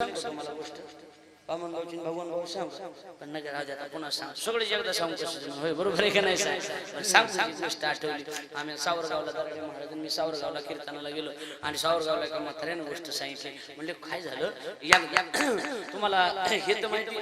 सांगतो गोष्ट भगवान भाऊ सांग. पण नगर राजा पुन्हा सांग. सगळे जगदा सांगू कसं होय बरोबर आहे का नाही सांग? पण सांग सांग गोष्ट आठवली. आम्ही सावरगावला दराडे महाराजांनी मी सावरगावला कीर्तनाला गेलो आणि सावरगावला एका म्हाताऱ्यानं गोष्ट सांगितली. म्हणजे काय झालं? या तुम्हाला हे तर माहिती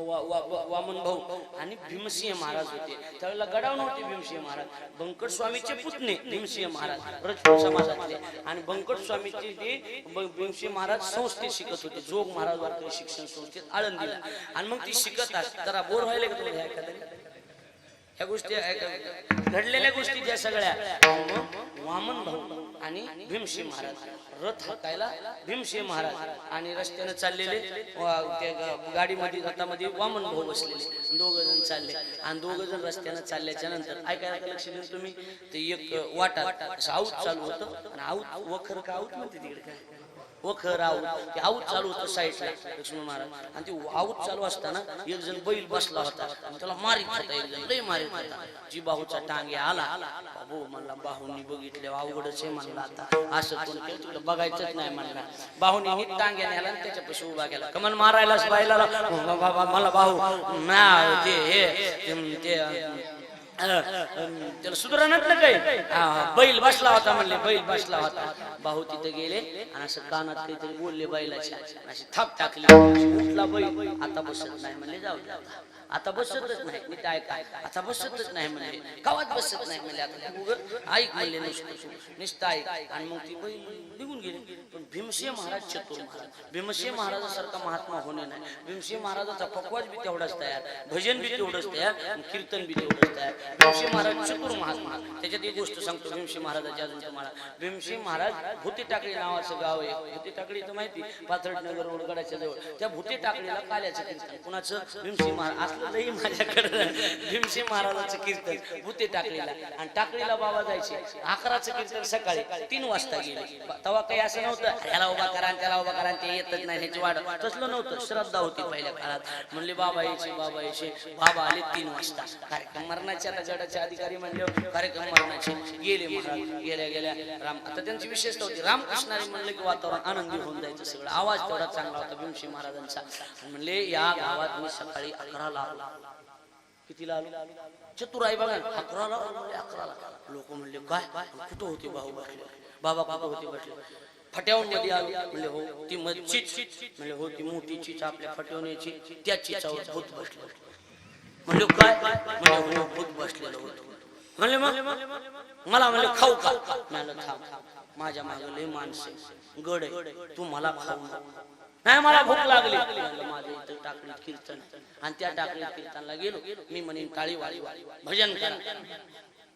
वामन भाऊ आणि भीमसिंह महाराज होते. त्यावेळेला गडाव नव्हते भीमसिंह महाराज. बंकट स्वामीचे पुतणे भीमसिंह महाराज रजपूत समाजातले. आणि बंकट स्वामीचे ते भीमसिंह महाराज संस्थेत शिकत होते. जोग महाराज वारकरी शिक्षण संस्थेत आळंदीला. आणि मग ती शिकत असत जरा बोर व्हायला का तुम्हाला ह्या ह्या गोष्टी घडलेल्या गोष्टी ज्या सगळ्या. मग आणि भीमसिंह महाराज. रथ हाकायला भीमसिंह महाराज. आणि रस्त्याने चाललेले गाडीमध्ये रथामध्ये वामन भाऊ बसलेले. दोघ जण चालले. आणि दोघ जण रस्त्याने चालल्याच्या नंतर ऐकायला लक्ष देऊन तुम्ही ते एक वाटा असं आऊत चालू होतं. आणि आऊत वखर का आऊत म्हणते तिकडे? काय वखर आऊत ते आऊत चालू होतं साईडला लक्ष्मण महाराज. आणि ते आऊत चालू असताना एक जण बैल बसला होता. त्याला मारित होता एक जण लय मारित होता. जी बाहूचा टांगे आला बाबू म्हणला बाहूनी बघितले अवघडच आहे म्हणला आता. असं कोण केलं तिकडे बघायचंच नाही म्हणला. बाहूनी ही टांगे आला आणि त्याच्यापाशी उभा केला. कमन मारायलाच बायला मला बाहू ना ते- ते त्याला सुधारणातलं काय? बैल बसला होता म्हणले बैल बसला होता. भाऊ तिथे गेले आणि असं कानात काहीतरी बोलले बैलाच्या. अशी थाप टाकली. उठला बैल. आता बसत नाही म्हणले जाऊ आता. बसतच नाही. मी काय काय आता बसतच नाही म्हणले. गावात बसत नाही म्हणले. आता ऐक म्हणले नुसतं नुसतं ऐक. आणि मग ती बैल निघून गेली. पण भीमसे महाराज चतुर महाराज. भीमसिंह महाराजासारखा महात्मा होणे नाही. भीमसे महाराजाचा पकवाज बी तेवढाच तयार. भजन बी तेवढंच तयार. कीर्तन बी तेवढंच तयार. भीमशी महाराज चतुर महात्मा त्याच्यात एक गोष्ट सांगतो भीमशी महाराजाची अजून तुम्हाला. भीमशी महाराज भूती टाकळी नावाचं गाव आहे. भूती टाकळी तर माहिती पाथर्डनगर नगर रोडगडाच्या जवळ त्या भूती टाकळीला काल्याचं कीर्तन. कुणाचं? भीमशी महाराज. असलंही माझ्याकडे. भीमशी महाराजाचं कीर्तन. भूती टाकळीला. आणि टाकळीला बाबा जायचे. अकराचं कीर्तन सकाळी तीन वाजता गेले. तेव्हा काही असं नव्हतं. ह्याला उभा करा आणि त्याला उभा करा आणि ते येतच नाही. ह्याची वाढ तसलं नव्हतं. श्रद्धा होती पहिल्या काळात. म्हणले बाबा यायचे बाबा यायचे. बाबा आले तीन वाजता. कार्यक्रम आता गडाचे अधिकारी म्हणले कार्यक्रम मरणाचे गेले महाराज गेल्या गेल्या. राम आता त्यांची विशेषता होती. रामकृष्णाने म्हणलं की वातावरण आनंदी होऊन जायचं सगळं. आवाज तेवढा चांगला होता भीमशी महाराजांचा. म्हणले या गावात मी सकाळी अकराला आलो. कितीला आलो? चतुराई बघा अकराला म्हणजे अकराला. लोक म्हणले काय? कुठं होते भाऊ बसले? बाबा बाबा होते बसले? फट्यावर मध्ये आलो. म्हणले हो ती मच्छी म्हणले हो ती मोठी चीच आपल्या फटवण्याची त्या चिचावर भूत बसले. म्हणले काय म्हणले हो भूत बसलेलं होतं म्हणले मग? मला म्हणले खाऊ का? म्हणलं थांब माझ्या मागे लय माणसं गड तू मला खाऊ नाही मला भूक लागली. माझ्या इथं टाकळीत कीर्तन आणि त्या टाकळीत कीर्तनला गेलो. मी म्हणेन टाळी वाळी भजन करा.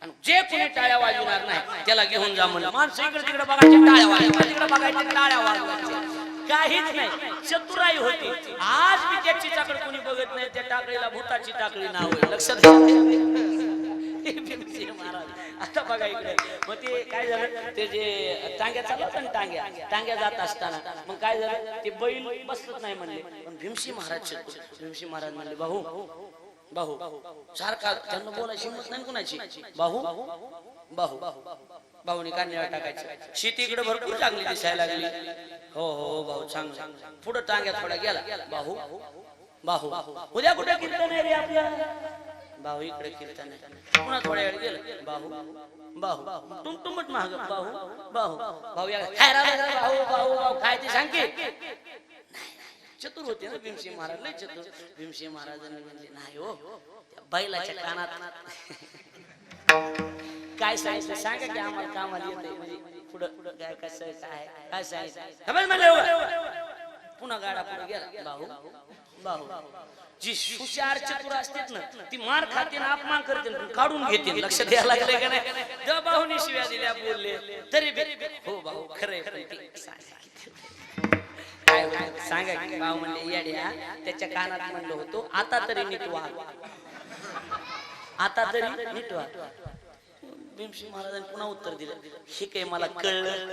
आणि जे कोणी टाळ्या वाजवणार नाही त्याला घेऊन जा म्हणलं. माणसं इकडे तिकडे बघायचे टाळ्या वाजवायच्या तिकडे बघायचे टाळ्या वाजवायचे. काहीच नाही. चतुराई होती. आज मी त्याची चाकड कोणी बघत नाही. त्या टाकळीला भूताची टाकळी नाव आहे. लक्षात आता बघा इकडे. मग ते काय झालं? ते जे टांग्या चालत ना टांग्या टांग्या जात असताना मग काय झालं? ते बैल बसत नाही म्हणले. पण भीमशी महाराज भीमशी महाराज म्हणले भाऊ बाहू सारखा त्यांना बोलायची हिंमत नाही कुणाची? बाहू बाहू भाऊनी कांद्यावर टाकायचं. शेती इकडे भरपूर चांगली दिसायला लागली. हो हो, हो भाऊ चांगलं. पुढे टांग्या थोडा गेला. बाहू बाहू उद्या कुठे कीर्तन आहे रे आपल्या? बाहू इकडे कीर्तन आहे. पुन्हा थोड्या वेळ गेलं. बाहू बाहू. टुमटुमट महाग. बाहू बाहू. भाऊ या काय राव, राव, बाहू बाहू बाहू. काय ते सांग चतुर होते ना भीमसिंह महाराज. लय चतुर. भीमसिंह महाराजांनी म्हणले नाही हो त्या बैलाच्या कानात काय सांगितलं? सांगा की आम्हाला कामाला येते म्हणजे पुढं पुढं काय कसं काय काय सांगितलं? पुन्हा गाडा पुढे गेला. बाहू बाहू. जी हुशार चतुर असतात ना ती मार खाते ना अपमान करते ना, काढून घेते. लक्ष द्यायला लागले का नाही? बाहूनी शिव्या दिल्या बोलले तरी हो भाऊ सांगा किती. काय? सांगा की भाऊ म्हणले येड्या त्याच्या कानात म्हणलं होतो आता तरी नीट वाग आता तरी नीट वाग भीमसिंह महाराजांनी पुन्हा उत्तर दिलं. हे काही मला कळलं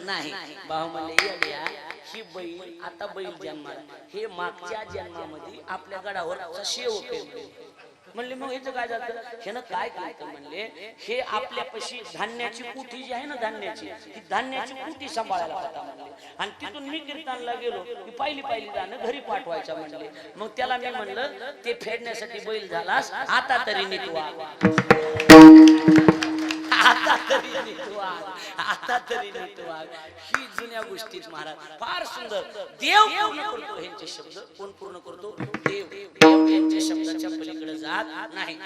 नाही. भाऊ म्हणले येड्या ही बैल आता बैल जन्माला. हे मागच्या जन्मामध्ये आपल्या गडावर म्हणले मग याचं काय झालं ह्यानं काय केलं म्हणले हे आपल्यापाशी धान्याची कुठी जी आहे ना धान्याची ती धान्याची कुठी सांभाळायला होता म्हणले. आणि तिथून मी कीर्तनला गेलो की पहिली पहिली दाणं घरी पाठवायचं म्हणले. मग त्याला मी म्हणलं ते फेडण्यासाठी बैल झालास आता तरी निघवा आता तरी नीट वाग आता तरी नीट वाग ही जुन्या गोष्टीत महाराज फार सुंदर. देव पूर्ण करतो यांचे शब्द. कोण पूर्ण करतो? देव. देव यांच्या शब्दाच्या पलीकडे जात नाही.